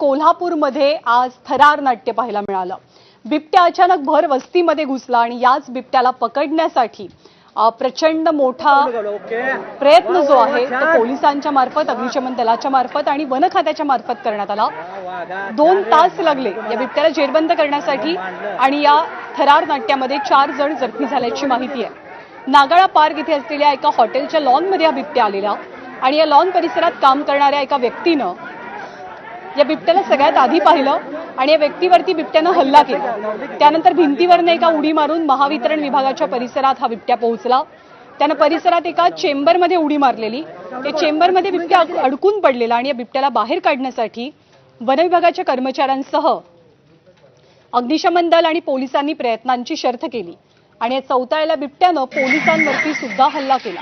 कोल्हापूरमध्ये आज थरार नाट्य पाहायला मिळालं. बिबट्या अचानक भर वस्तीमध्ये घुसला आणि याच बिबट्याला पकडण्यासाठी प्रचंड मोठा प्रयत्न जो आहे तो पोलिसांच्या मार्फत अग्निशमन दलाच्या मार्फत आणि वन खात्याच्या मार्फत करण्यात आला. दोन तास लागले या बिबट्याला जेरबंद करण्यासाठी आणि या थरार नाट्यामध्ये चार जण जखमी झाल्याची माहिती आहे. नागाळा पार्क इथे असलेल्या एका हॉटेलच्या लॉनमध्ये हा बिबट्या आलेला आणि या लॉन परिसरात काम करणाऱ्या एका व्यक्तीनं या बिबट्याला सगळ्यात आधी पाहिलं आणि या व्यक्तीवरती बिबट्यानं हल्ला केला. त्यानंतर भिंतीवरनं एका उडी मारून महावितरण विभागाच्या परिसरात हा बिबट्या पोहोचला. त्यानं परिसरात एका चेंबरमध्ये उडी मारलेली. त्या चेंबरमध्ये बिबट्या अडकून पडलेला आणि या बिबट्याला बाहेर काढण्यासाठी वनविभागाच्या कर्मचाऱ्यांसह अग्निशमन दल आणि पोलिसांनी प्रयत्नांची शर्थ केली आणि या चौताळ्याला बिबट्यानं पोलिसांवरती सुद्धा हल्ला केला.